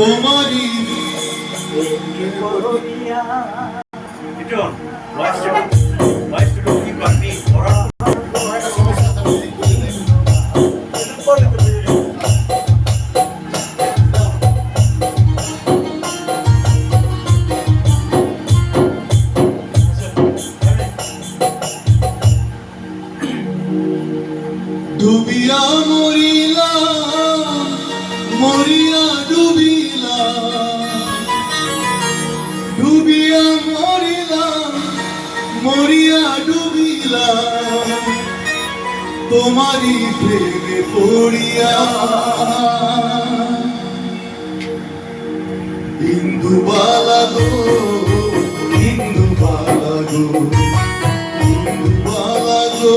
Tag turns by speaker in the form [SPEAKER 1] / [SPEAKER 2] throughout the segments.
[SPEAKER 1] তোমারই
[SPEAKER 2] the
[SPEAKER 1] মরিয়া ডুবিলা, তোমারই প্রেমে পড়িয়া। হিন্দু বালা গো হিন্দু বালা গো হিন্দু বালা গো,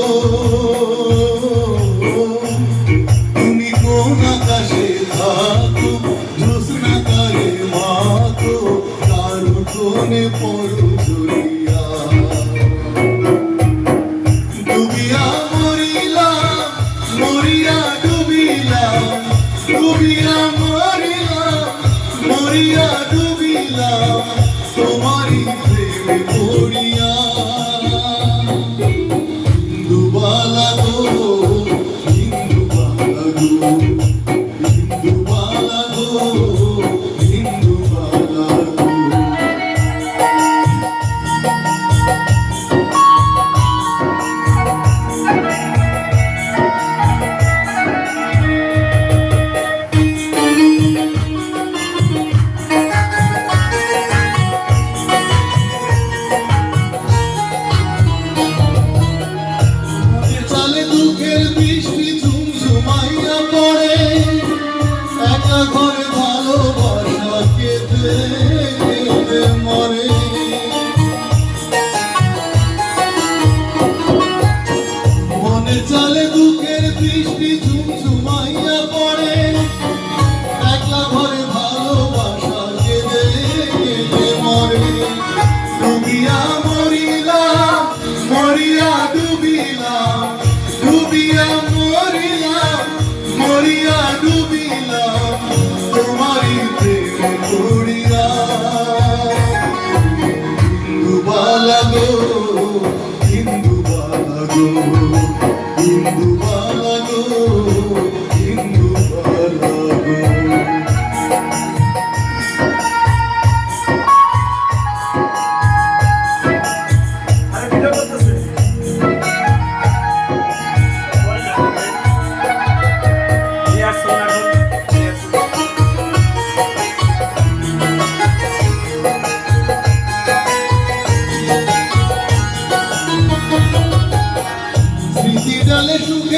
[SPEAKER 1] তুমি কোন আকাশে থাকো, জ্যোৎস্না তারে মাতো কারও কোনে পড়ো জড়িয়া। ডুবিয়া মরিলা মরিয়া ডুবিলা তোমারই প্রেমে পড়িয়া। ঘরে ভালোবাসা কেঁদে গো হিন্দু বালা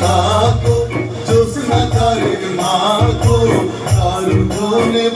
[SPEAKER 1] থাকো জ্যোৎস্না তারে মাখো কারু কোনে